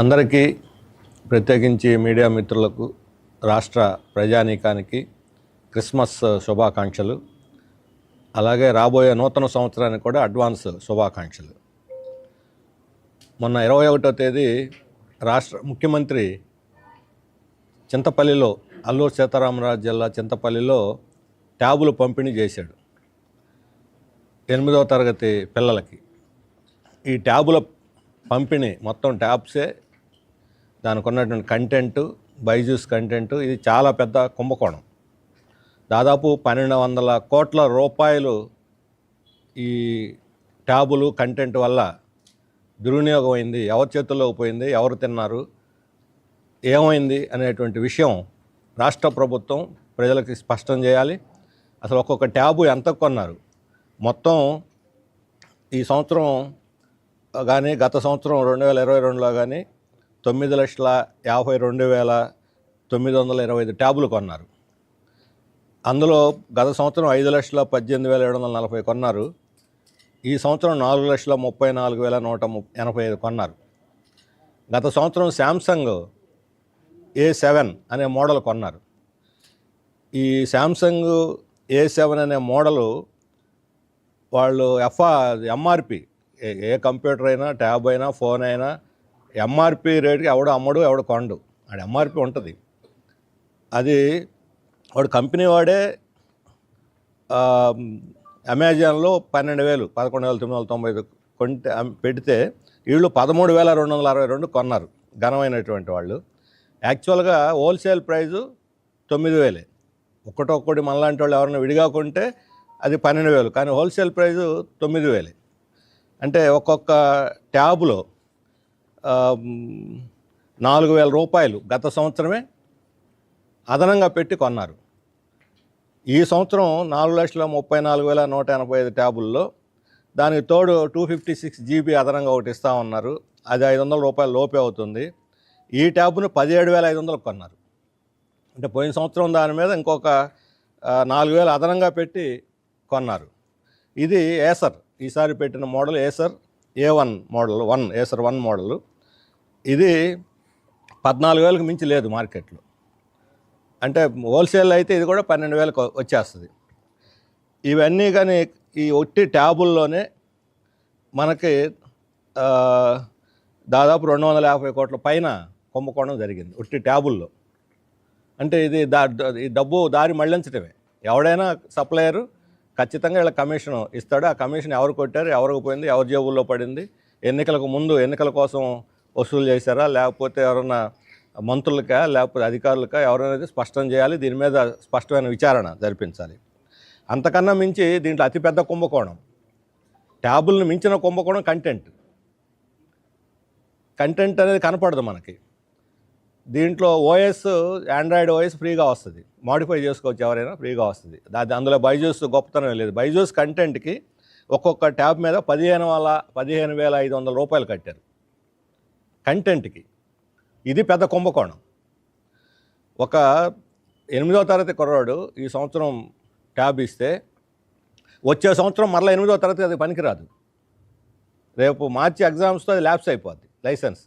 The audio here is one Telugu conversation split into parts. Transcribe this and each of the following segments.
అందరికీ ప్రత్యేకించి మీడియా మిత్రులకు రాష్ట్ర ప్రజానీకానికి క్రిస్మస్ శుభాకాంక్షలు. అలాగే రాబోయే నూతన సంవత్సరానికి కూడా అడ్వాన్స్ శుభాకాంక్షలు. మొన్న ఇరవై ఒకటో తేదీ రాష్ట్ర ముఖ్యమంత్రి చింతపల్లిలో అల్లూరు సీతారామరాజు జిల్లా చింతపల్లిలో ట్యాబులు పంపిణీ చేశాడు ఎనిమిదవ తరగతి పిల్లలకి. ఈ ట్యాబుల పంపిణీ మొత్తం ట్యాబ్సే దానికి ఉన్నటువంటి కంటెంట్ బైజూస్ కంటెంట్ ఇది చాలా పెద్ద కుంభకోణం. దాదాపు పన్నెండు వందల కోట్ల రూపాయలు ఈ ట్యాబులు కంటెంట్ వల్ల దుర్వినియోగం అయింది ఎవరి చేతుల్లోకి పోయింది ఎవరు తిన్నారు ఏమైంది అనేటువంటి విషయం రాష్ట్ర ప్రభుత్వం ప్రజలకి స్పష్టం చేయాలి. అసలు ఒక్కొక్క ట్యాబు ఎంత కొన్నారు? మొత్తం ఈ సంవత్సరం కానీ గత సంవత్సరం రెండు వేల ఇరవై రెండులో కానీ తొమ్మిది లక్షల యాభై రెండు వేల తొమ్మిది వందల ఇరవై ఐదు ట్యాబులు కొన్నారు. అందులో గత సంవత్సరం ఐదు లక్షల పద్దెనిమిది వేల ఏడు వందల నలభై కొన్నారు. ఈ సంవత్సరం నాలుగు లక్షల ముప్పై నాలుగు వేల నూట ము ఎనభై ఐదు కొన్నారు. గత సంవత్సరం శాంసంగ్ ఏ సెవెన్ అనే మోడల్ కొన్నారు. ఈ శాంసంగ్ ఏ సెవెన్ అనే మోడలు వాళ్ళు ఎఫ్ఆ ఎంఆర్పి ఏ ఏ కంప్యూటర్ అయినా ట్యాబ్ అయినా ఫోన్ అయినా ఎంఆర్పి రేటుకి ఎవడో అమ్మడు ఎవడో కొండు. ఆడ ఎంఆర్పి ఉంటుంది. అది వాడు కంపెనీ వాడే అమెజాన్లో పన్నెండు వేలు పదకొండు వేల తొమ్మిది వందల తొంభై కొంటే పెడితే వీళ్ళు పదమూడు వేల రెండు వందల అరవై రెండు కొన్నారు ఘనమైనటువంటి వాళ్ళు. యాక్చువల్గా హోల్సేల్ ప్రైజు తొమ్మిది వేలే. ఒక్కటొక్కటి మనలాంటి వాళ్ళు ఎవరైనా విడిగా కొంటే అది పన్నెండు వేలు కానీ హోల్సేల్ ప్రైజు తొమ్మిది వేలే. అంటే ఒక్కొక్క ట్యాబ్లో నాలుగు వేల రూపాయలు గత సంవత్సరమే అదనంగా పెట్టి కొన్నారు. ఈ సంవత్సరం నాలుగు లక్షల ముప్పై నాలుగు వేల నూట ఎనభై ఐదు ట్యాబుల్లో దానికి తోడు టూ ఫిఫ్టీ సిక్స్ జీబీ అదనంగా ఒకటి ఇస్తా ఉన్నారు. అది ఐదు వందల రూపాయలు లోపే అవుతుంది. ఈ ట్యాబ్ను పదిహేడు వేల ఐదు వందలకు కొన్నారు. అంటే పోయిన సంవత్సరం దాని మీద ఇంకొక నాలుగు వేలు అదనంగా పెట్టి కొన్నారు. ఇది ఏసర్. ఈసారి పెట్టిన model Acer A one model one Acer one model. ఇది పద్నాలుగు వేలకు మించి లేదు మార్కెట్లో. అంటే హోల్సేల్ అయితే ఇది కూడా పన్నెండు వేలకు వచ్చేస్తుంది. ఇవన్నీ కానీ ఈ ఒట్టి ట్యాబుల్లోనే మనకి దాదాపు రెండు వందల యాభై కోట్ల పైన కుంభకోణం జరిగింది ఒట్టి ట్యాబుల్లో. అంటే ఇది దా ఈ డబ్బు దారి మళ్ళించడమే ఎవడైనా సప్లయరు ఖచ్చితంగా ఇలా కమిషన్ ఇస్తాడు. ఆ కమిషన్ ఎవరు కొట్టారు ఎవరికి పోయింది ఎవరి జేబుల్లో పడింది ఎన్నికలకు ముందు ఎన్నికల కోసం వసూలు చేశారా? లేకపోతే ఎవరన్నా మంత్రులకా? లేకపోతే అధికారులకా? ఎవరైనా స్పష్టం చేయాలి. దీని మీద స్పష్టమైన విచారణ జరిపించాలి. అంతకన్నా మించి దీంట్లో అతిపెద్ద కుంభకోణం. ట్యాబుల్ని మించిన కుంభకోణం కంటెంట్. కంటెంట్ అనేది కనపడదు మనకి. దీంట్లో ఓఎస్ ఆండ్రాయిడ్ ఓఎస్ ఫ్రీగా వస్తుంది. మాడిఫై చేసుకోవచ్చు ఎవరైనా ఫ్రీగా వస్తుంది. అది అందులో బైజూస్ గొప్పతనం లేదు. బైజూస్ కంటెంట్కి ఒక్కొక్క ట్యాబ్ మీద పదిహేను వేల పదిహేను వేల ఐదు వందల రూపాయలు కట్టారు. కంటెంట్కి. ఇది పెద్ద కుంభకోణం. ఒక ఎనిమిదో తరగతి కుర్రాడు ఈ సంవత్సరం ట్యాబ్ ఇస్తే వచ్చే సంవత్సరం మరలా ఎనిమిదో తరగతి అది పనికిరాదు. రేపు మార్చి ఎగ్జామ్స్తో అది ల్యాబ్స్ అయిపోద్ది లైసెన్స్.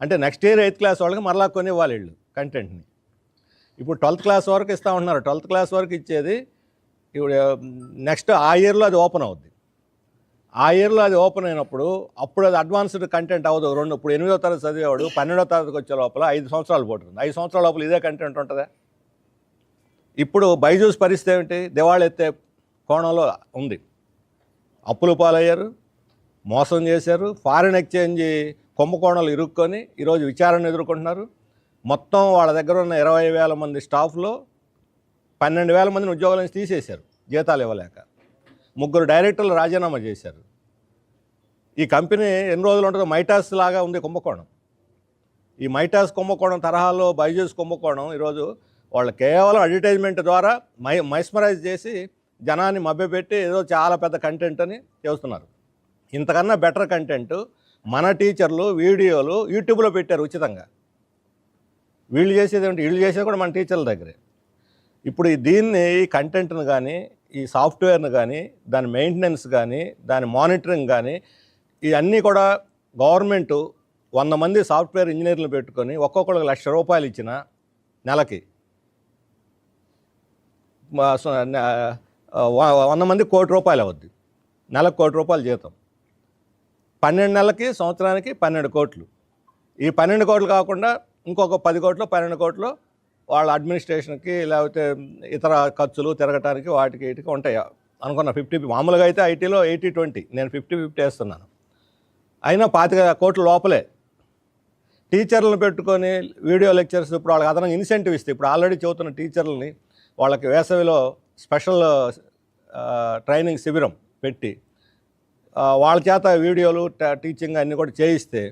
అంటే నెక్స్ట్ ఇయర్ ఎయిత్ క్లాస్ వాళ్ళకి మరలా కొని వాళ్ళు వీళ్ళు కంటెంట్ని. ఇప్పుడు ట్వెల్త్ క్లాస్ వరకు ఇస్తూ ఉంటున్నారు. ట్వెల్త్ క్లాస్ వరకు ఇచ్చేది ఇప్పుడు నెక్స్ట్ ఆ ఇయర్లో అది ఓపెన్ అవుద్ది. ఆ ఇయర్లో అది ఓపెన్ అయినప్పుడు అప్పుడు అది అడ్వాన్స్డ్ కంటెంట్ అవ్వదు. రెండు ఇప్పుడు ఎనిమిదో తరగతి చదివేవాడు పన్నెండో తరగతికి వచ్చే లోపల ఐదు సంవత్సరాలు పోతుంది. ఐదు సంవత్సరాల లోపల ఇదే కంటెంట్ ఉంటుందా? ఇప్పుడు బైజూస్ పరిస్థితి ఏమిటి? దివాళి ఎత్తే కోణంలో ఉంది. అప్పులు పాలయ్యారు మోసం చేశారు ఫారిన్ ఎక్స్చేంజ్ కుంభకోణాలు ఇరుక్కొని ఈరోజు విచారణ ఎదుర్కొంటున్నారు. మొత్తం వాళ్ళ దగ్గర ఉన్న ఇరవై వేల మంది స్టాఫ్లో పన్నెండు వేల మందిని ఉద్యోగాల నుంచి తీసేశారు జీతాలు ఇవ్వలేక. ముగ్గురు డైరెక్టర్లు రాజీనామా చేశారు. ఈ కంపెనీ ఎన్ని రోజులు ఉంటుందో మైటాస్ లాగా ఉంది కుంభకోణం. ఈ మైటాస్ కుంభకోణం తరహాలో బైజూస్ కుంభకోణం ఈరోజు వాళ్ళు కేవలం అడ్వర్టైజ్మెంట్ ద్వారా మై మైస్మరైజ్ చేసి జనాన్ని మభ్యపెట్టి ఏదో చాలా పెద్ద కంటెంట్ అని చేస్తున్నారు. ఇంతకన్నా బెటర్ కంటెంట్ మన టీచర్లు వీడియోలు యూట్యూబ్లో పెట్టారు ఉచితంగా. వీళ్ళు చేసేది ఏంటి వీళ్ళు చేసేది కూడా మన టీచర్ల దగ్గరే. ఇప్పుడు ఈ దీన్ని ఈ కంటెంట్ను కానీ ఈ సాఫ్ట్వేర్ను కానీ దాని మెయింటెనెన్స్ కానీ దాని మానిటరింగ్ కానీ ఇవన్నీ కూడా గవర్నమెంట్ వంద మంది సాఫ్ట్వేర్ ఇంజనీర్లు పెట్టుకొని ఒక్కొక్కరికి లక్ష రూపాయలు ఇచ్చిన నెలకి. వంద మంది కోటి రూపాయలు అవుద్ది. నెలకు కోటి రూపాయలు జీతం. పన్నెండు నెలలకి సంవత్సరానికి పన్నెండు కోట్లు. ఈ పన్నెండు కోట్లు కాకుండా ఇంకొక పది కోట్లు పన్నెండు కోట్లు వాళ్ళ అడ్మినిస్ట్రేషన్కి లేకపోతే ఇతర ఖర్చులు తిరగటానికి వాటికి వీటికి ఉంటాయి. అనుకున్న ఫిఫ్టీ మామూలుగా అయితే ఐటీలో ఎయిటీ ట్వంటీ. నేను ఫిఫ్టీ ఫిఫ్టీ వేస్తున్నాను. అయినా పాతిక కోట్ల లోపలే. టీచర్లను పెట్టుకొని వీడియో లెక్చర్స్ ఇప్పుడు వాళ్ళకి అదనంగా ఇన్సెంటివ్ ఇస్తే ఇప్పుడు ఆల్రెడీ చదువుతున్న టీచర్లని వాళ్ళకి వేసవిలో స్పెషల్ ట్రైనింగ్ శిబిరం పెట్టి వాళ్ళ చేత వీడియోలు టీచింగ్ అన్నీ కూడా చేయిస్తే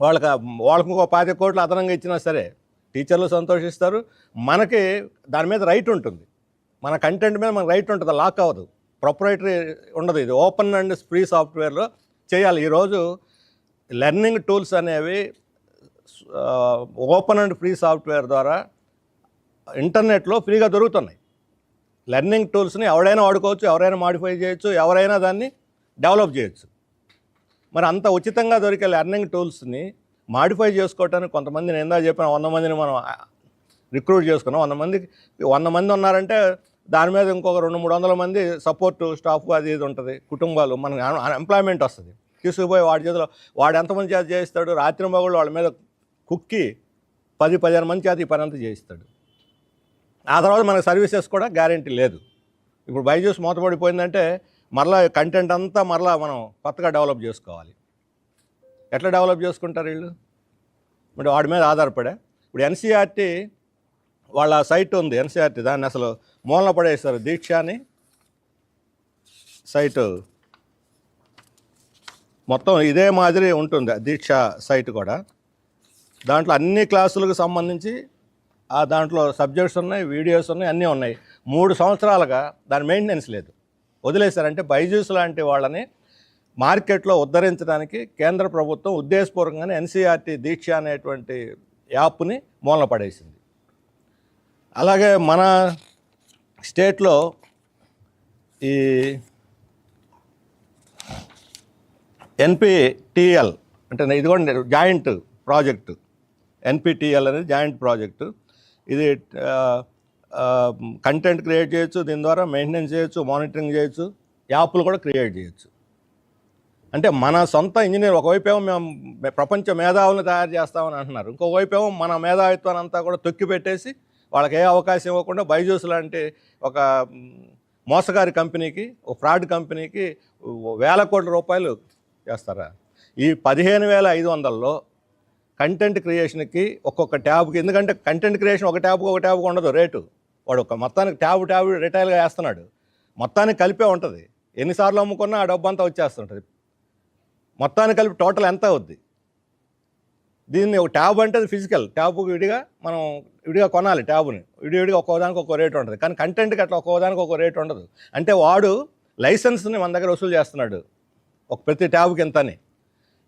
వాళ్ళకి వాళ్ళకి ఇంకో పాతిక కోట్లు అదనంగా ఇచ్చినా సరే టీచర్లు సంతోషిస్తారు. మనకి దాని మీద రైట్ ఉంటుంది. మన కంటెంట్ మీద మనకు రైట్ ఉంటుంది. లాక్ అవ్వదు. ప్రొపరేటరీ ఉండదు ఇది. ఓపెన్ అండ్ ఫ్రీ సాఫ్ట్వేర్లో చేయాలి. ఈరోజు లెర్నింగ్ టూల్స్ అనేవి ఓపెన్ అండ్ ఫ్రీ సాఫ్ట్వేర్ ద్వారా ఇంటర్నెట్లో ఫ్రీగా దొరుకుతున్నాయి. లెర్నింగ్ టూల్స్ని ఎవరైనా వాడుకోవచ్చు ఎవరైనా మాడిఫై చేయొచ్చు ఎవరైనా దాన్ని డెవలప్ చేయొచ్చు. మరి అంత ఉచితంగా దొరికే లెర్నింగ్ టూల్స్ని మాడిఫై చేసుకోవటానికి కొంతమంది నేను ఇందా చెప్పిన వంద మందిని మనం రిక్రూట్ చేసుకున్నాం. వంద మందికి వంద మంది ఉన్నారంటే దాని మీద ఇంకొక రెండు మూడు వందల మంది సపోర్టు స్టాఫ్ అది ఇది ఉంటుంది. కుటుంబాలు మనకి ఎంప్లాయ్మెంట్ వస్తుంది. తీసుకుపోయి వాడి చేతిలో వాడు ఎంతమంది చేత చేయిస్తాడు రాత్రి మగుళ్ళు వాళ్ళ మీద కుక్కి పది పదిహేను మంది చేత ఈ పని అంతా చేయిస్తాడు. ఆ తర్వాత మనకు సర్వీసెస్ కూడా గ్యారంటీ లేదు. ఇప్పుడు బైజూస్ మూతపడిపోయిందంటే మరలా కంటెంట్ అంతా మరలా మనం కొత్తగా డెవలప్ చేసుకోవాలి. ఎట్లా డెవలప్ చేసుకుంటారు వీళ్ళు? మరి వాడి మీద ఆధారపడే. ఇప్పుడు ఎన్సీఆర్టీ వాళ్ళ సైట్ ఉంది ఎన్సీఆర్టీ దాన్ని అసలు మూలన పడేస్తారు దీక్ష అని సైటు. మొత్తం ఇదే మాదిరి ఉంటుంది ఆ దీక్ష సైట్ కూడా. దాంట్లో అన్ని క్లాసులకు సంబంధించి ఆ దాంట్లో సబ్జెక్ట్స్ ఉన్నాయి వీడియోస్ ఉన్నాయి అన్నీ ఉన్నాయి. మూడు సంవత్సరాలుగా దాని మెయింటెనెన్స్ లేదు. వదిలేశారంటే బైజూస్ లాంటి వాళ్ళని మార్కెట్లో ఉద్ధరించడానికి కేంద్ర ప్రభుత్వం ఉద్దేశపూర్వకంగానే ఎన్సీఆర్టీ దీక్ష అనేటువంటి యాప్ని మూలన పడేసింది అలాగే మన స్టేట్లో ఈ ఎన్పిటిఎల్ అంటే ఇది కూడా జాయింట్ ప్రాజెక్టు. ఎన్పిటిఎల్ అనేది జాయింట్ ప్రాజెక్టు. ఇది కంటెంట్ క్రియేట్ చేయొచ్చు దీని ద్వారా మెయింటెనెన్స్ చేయొచ్చు మానిటరింగ్ చేయొచ్చు యాప్లు కూడా క్రియేట్ చేయొచ్చు. అంటే మన సొంత ఇంజనీర్ ఒకవైపేమో మేము ప్రపంచ మేధావులను తయారు చేస్తామని అంటున్నారు. ఇంకోవైపేమో మన మేధావిత్వాన్ని అంతా కూడా తొక్కి పెట్టేసి వాళ్ళకి ఏ అవకాశం ఇవ్వకుండా బైజూస్ లాంటి ఒక మోసగారి కంపెనీకి ఒక ఫ్రాడ్ కంపెనీకి వేల కోట్ల రూపాయలు చేస్తారా? ఈ పదిహేను వేల ఐదు వందల్లో కంటెంట్ క్రియేషన్కి ఒక్కొక్క ట్యాబ్కి ఎందుకంటే కంటెంట్ క్రియేషన్ ఒక ట్యాబ్కి ఒక ట్యాబ్కి ఉండదు రేటు. వాడు ఒక మొత్తానికి ట్యాబ్ ట్యాబ్ రిటైల్గా వేస్తున్నాడు. మొత్తానికి కలిపే ఉంటుంది. ఎన్నిసార్లు అమ్ముకున్నా ఆ డబ్బు అంతా వచ్చేస్తుంటుంది. మొత్తాన్ని కలిపి టోటల్ ఎంత అవుద్ది? దీన్ని ఒక ట్యాబ్ అంటే అది ఫిజికల్. ట్యాబ్ విడిగా మనం విడిగా కొనాలి ట్యాబ్ని. విడివిడిగా ఒక్కో దానికి ఒక్కో రేట్ ఉంటుంది. కానీ కంటెంట్కి అట్లా ఒక్కో దానికి ఒక్కో రేట్ ఉండదు. అంటే వాడు లైసెన్స్ని మన దగ్గర వసూలు చేస్తున్నాడు. ఒక ప్రతి ట్యాబ్కి ఎంతని.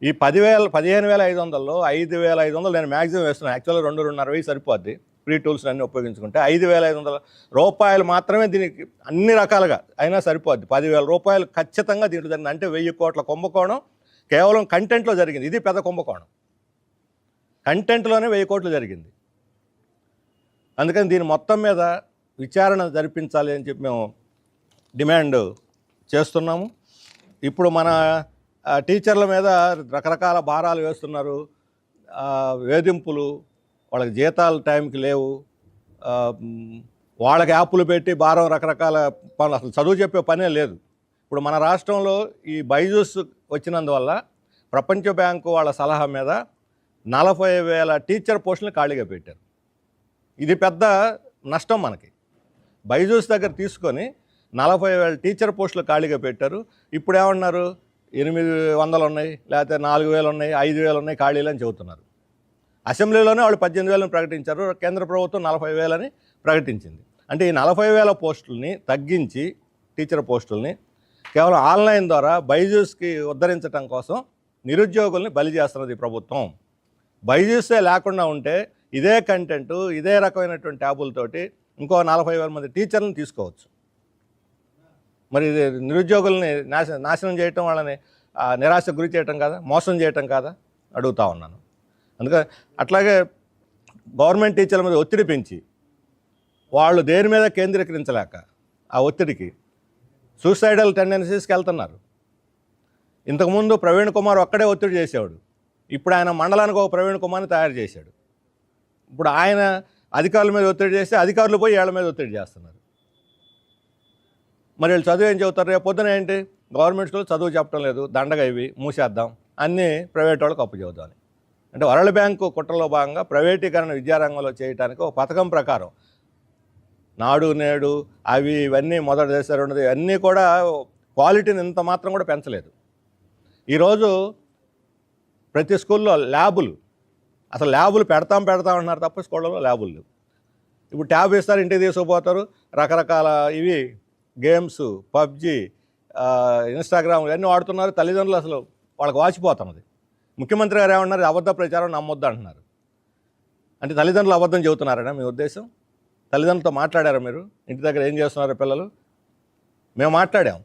ఈ పదివేల పదిహేను వేల ఐదు వందల్లో ఐదు వేల ఐదు వందలు నేను మ్యాక్సిమం వేస్తున్నాను. యాక్చువల్గా రెండు రెండున్నర వెయ్యి సరిపోద్ది. ఫ్రీ టూల్స్ అన్నీ ఉపయోగించుకుంటే ఐదు వేల ఐదు వందల రూపాయలు మాత్రమే దీనికి అన్ని రకాలుగా అయినా సరిపోద్ది. పదివేల రూపాయలు ఖచ్చితంగా దీంట్లో అంటే వెయ్యి కోట్ల కుంభకోణం కేవలం కంటెంట్లో జరిగింది. ఇది పెద్ద కుంభకోణం. కంటెంట్లోనే వెయ్యి కోట్లు జరిగింది. అందుకని దీని మొత్తం మీద విచారణ జరిపించాలి అని చెప్పి మేము డిమాండ్ చేస్తున్నాము. ఇప్పుడు మన టీచర్ల మీద రకరకాల భారాలు వేస్తున్నారు. వేధింపులు వాళ్ళకి జీతాలు టైంకి లేవు. వాళ్ళకి యాప్లు పెట్టి భారం రకరకాల పనులు. అసలు చదువు చెప్పే పనే లేదు. ఇప్పుడు మన రాష్ట్రంలో ఈ బైజూస్ వచ్చినందువల్ల ప్రపంచ బ్యాంకు వాళ్ళ సలహా మీద నలభై వేల టీచర్ పోస్టులు ఖాళీగా పెట్టారు. ఇది పెద్ద నష్టం మనకి. బైజూస్ దగ్గర తీసుకొని నలభై వేల టీచర్ పోస్టులు ఖాళీగా పెట్టారు. ఇప్పుడు ఏమన్నారు? ఎనిమిది వందలు ఉన్నాయి లేకపోతే నాలుగు వేలు ఉన్నాయి ఐదు వేలు ఉన్నాయి ఖాళీలు అని చెబుతున్నారు. అసెంబ్లీలోనే వాళ్ళు పద్దెనిమిది వేలను ప్రకటించారు. కేంద్ర ప్రభుత్వం నలభై వేలని ప్రకటించింది. అంటే ఈ నలభై వేల పోస్టుల్ని తగ్గించి టీచర్ పోస్టుల్ని కేవలం ఆన్లైన్ ద్వారా బైజూస్కి ఉద్ధరించడం కోసం నిరుద్యోగుల్ని బలి చేస్తున్నది ప్రభుత్వం. బైజూసే లేకుండా ఉంటే ఇదే కంటెంట్ ఇదే రకమైనటువంటి ట్యాబులతోటి ఇంకో నలభై వేల మంది టీచర్లను తీసుకోవచ్చు. మరి ఇది నిరుద్యోగుల్ని నాశ నాశనం చేయటం వాళ్ళని నిరాశకు గురి చేయటం కాదా? మోసం చేయటం కాదా? అడుగుతా ఉన్నాను. అందుకని అట్లాగే గవర్నమెంట్ టీచర్ల మీద ఒత్తిడి పెంచి వాళ్ళు దేని మీద కేంద్రీకరించలేక ఆ ఒత్తిడికి సూసైడల్ టెండెన్సీస్కి వెళ్తున్నారు. ఇంతకుముందు ప్రవీణ్ కుమార్ ఒక్కడే ఒత్తిడి చేసేవాడు. ఇప్పుడు ఆయన మండలానికి ఒక ప్రవీణ్ కుమార్ని తయారు చేశాడు. ఇప్పుడు ఆయన అధికారుల మీద ఒత్తిడి చేస్తే అధికారులు పోయి ఏళ్ళ మీద ఒత్తిడి చేస్తున్నారు. మరి వీళ్ళు చదువు ఏం చెబుతారు? రేపు పొద్దున ఏంటి? గవర్నమెంట్ స్కూల్ చదువు చెప్పడం లేదు. దండగా ఇవి మూసేద్దాం. అన్నీ ప్రైవేట్ వాళ్ళకి అప్పు చెబుదామని అంటే వరల్డ్ బ్యాంకు కుట్రలో భాగంగా ప్రైవేటీకరణ విద్యారంగంలో చేయడానికి ఒక పథకం ప్రకారం నాడు నేడు అవి ఇవన్నీ మొదటి చేశారు ఉండదు ఇవన్నీ కూడా క్వాలిటీని ఇంత మాత్రం కూడా పెంచలేదు. ఈరోజు ప్రతి స్కూల్లో ల్యాబులు అసలు ల్యాబులు పెడతాం పెడతాం అంటున్నారు తప్ప స్కూళ్ళలో ల్యాబులు లేవు. ఇప్పుడు ట్యాబ్ ఇస్తారు ఇంటికి తీసుకుపోతారు రకరకాల ఇవి గేమ్స్ పబ్జి ఇన్స్టాగ్రామ్ ఇవన్నీ వాడుతున్నారు తల్లిదండ్రులు అసలు వాళ్ళకి వాచిపోతున్నది. ముఖ్యమంత్రి గారు ఏమన్నారు అబద్ధ ప్రచారం నమ్మొద్దు అంటున్నారు. అంటే తల్లిదండ్రులు అబద్ధం చెబుతున్నారనా మీ ఉద్దేశం? తల్లిదండ్రులతో మాట్లాడారా మీరు? ఇంటి దగ్గర ఏం చేస్తున్నారు పిల్లలు? మేము మాట్లాడాం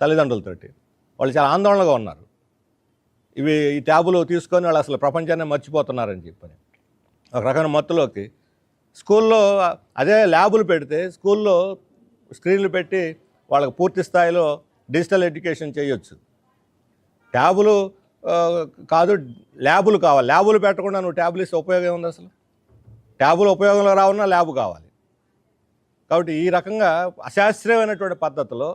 తల్లిదండ్రులతోటి. వాళ్ళు చాలా ఆందోళనగా ఉన్నారు. ఇవి ఈ ట్యాబులు తీసుకొని వాళ్ళు అసలు ప్రపంచాన్ని మర్చిపోతున్నారని చెప్పని. ఒక రకమైన మత్తులోకి స్కూల్లో అదే ల్యాబులు పెడితే స్కూల్లో స్క్రీన్లు పెట్టి వాళ్ళకి పూర్తి స్థాయిలో డిజిటల్ ఎడ్యుకేషన్ చేయొచ్చు. ట్యాబులు కాదు ల్యాబులు కావాలి. ల్యాబులు పెట్టకుండా నువ్వు ట్యాబ్లు ఇస్తే ఉపయోగం ఉంది అసలు? ట్యాబులు ఉపయోగంలో రావున్నా ల్యాబ్ కావాలి. కాబట్టి ఈ రకంగా అశాస్త్రీయమైనటువంటి పద్ధతిలో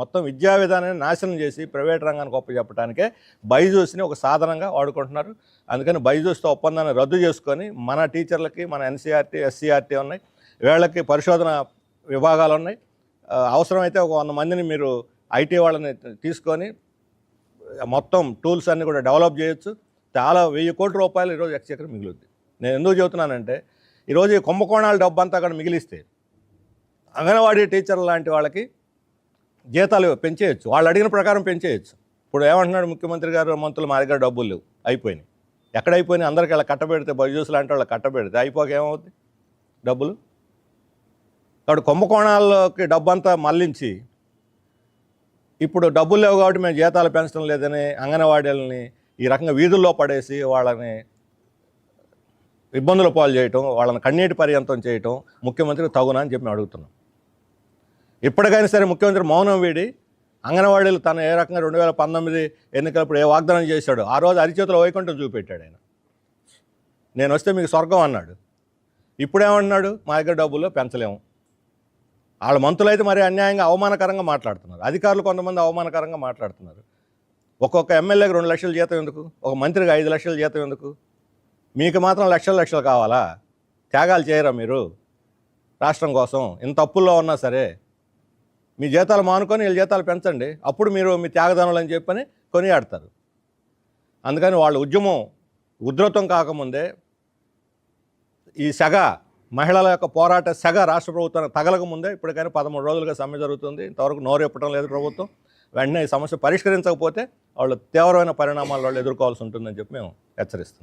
మొత్తం విద్యా విధానాన్ని నాశనం చేసి ప్రైవేట్ రంగానికి ఒప్పచెప్పడానికే బైజూస్ని ఒక సాధనంగా వాడుకుంటున్నారు. అందుకని బైజూస్తో ఒప్పందాన్ని రద్దు చేసుకొని మన టీచర్లకి మన ఎన్సీఆర్టీ ఎస్సీఆర్టీ ఉన్నాయి. వీళ్ళకి పరిశోధన విభాగాలు ఉన్నాయి. అవసరమైతే ఒక వంద మందిని మీరు ఐటీ వాళ్ళని తీసుకొని మొత్తం టూల్స్ అన్నీ కూడా డెవలప్ చేయొచ్చు. చాలా వెయ్యి కోట్ల రూపాయలు ఈరోజు ఎక్స్చక్ర మిగులుద్ది నేను ఎందుకు చెబుతున్నానంటే ఈరోజు ఈ కుంభకోణాల డబ్బంతా అక్కడ మిగిలిస్తే అంగన్వాడీ టీచర్లు లాంటి వాళ్ళకి జీతాలు పెంచేయచ్చు. వాళ్ళు అడిగిన ప్రకారం పెంచేయచ్చు. ఇప్పుడు ఏమంటున్నాడు ముఖ్యమంత్రి గారు మంత్రులు మా దగ్గర డబ్బులు లేవు. అయిపోయినాయి. ఎక్కడ అయిపోయినాయి? అందరికీ ఇలా కట్టబెడితే బైజూస్ లాంటి వాళ్ళు కట్టబెడితే అయిపోక ఏమవుద్ది? డబ్బులు? కాబట్టి కుంభకోణాల్లోకి డబ్బు అంతా మళ్ళించి ఇప్పుడు డబ్బులు లేవు కాబట్టి మేము జీతాలు పెంచడం లేదని అంగన్వాడీలని ఈ రకంగా వీధుల్లో పడేసి వాళ్ళని ఇబ్బందుల పాలు చేయటం వాళ్ళని కన్నీటి పర్యంతం చేయటం ముఖ్యమంత్రికి తగునా అని చెప్పి అడుగుతున్నాం. ఇప్పటికైనా సరే ముఖ్యమంత్రి మౌనం వీడి అంగన్వాడీలు తను ఏ రకంగా రెండు వేల పంతొమ్మిది ఎన్నికలప్పుడు ఏ వాగ్దానం చేశాడు ఆ రోజు అరిచేతుల వైకుంఠం చూపెట్టాడు ఆయన. నేను వస్తే మీకు స్వర్గం అన్నాడు. ఇప్పుడేమంటున్నాడు? మా దగ్గర డబ్బులు పెంచలేము. వాళ్ళ మంత్రులు అయితే మరి అన్యాయంగా అవమానకరంగా మాట్లాడుతున్నారు. అధికారులు కొంతమంది అవమానకరంగా మాట్లాడుతున్నారు. ఒక్కొక్క ఎమ్మెల్యేకి రెండు లక్షల జీతం ఎందుకు? ఒక మంత్రికి ఐదు లక్షల జీతం ఎందుకు? మీకు మాత్రం లక్షల లక్షలు కావాలా? త్యాగాలు చేయరా మీరు? రాష్ట్రం కోసం ఇంత అప్పుల్లో ఉన్నా సరే మీ జీతాలు మానుకొని వీళ్ళ జీతాలు పెంచండి. అప్పుడు మీరు మీ త్యాగదానులు అని చెప్పని కొనియాడతారు. అందుకని వాళ్ళ ఉద్యమం ఉధృతం కాకముందే ఈ సెగ మహిళల యొక్క పోరాట సెగ రాష్ట్ర ప్రభుత్వానికి తగలకముందే ఇప్పటికైనా పదమూడు రోజులుగా సమ్మె జరుగుతుంది. ఇంతవరకు నోరు ఎప్పడం లేదు ప్రభుత్వం. వెంటనే ఈ సమస్య పరిష్కరించకపోతే వాళ్ళు తీవ్రమైన పరిణామాలు వాళ్ళు ఎదుర్కోవాల్సి ఉంటుందని చెప్పి మేము హెచ్చరిస్తాం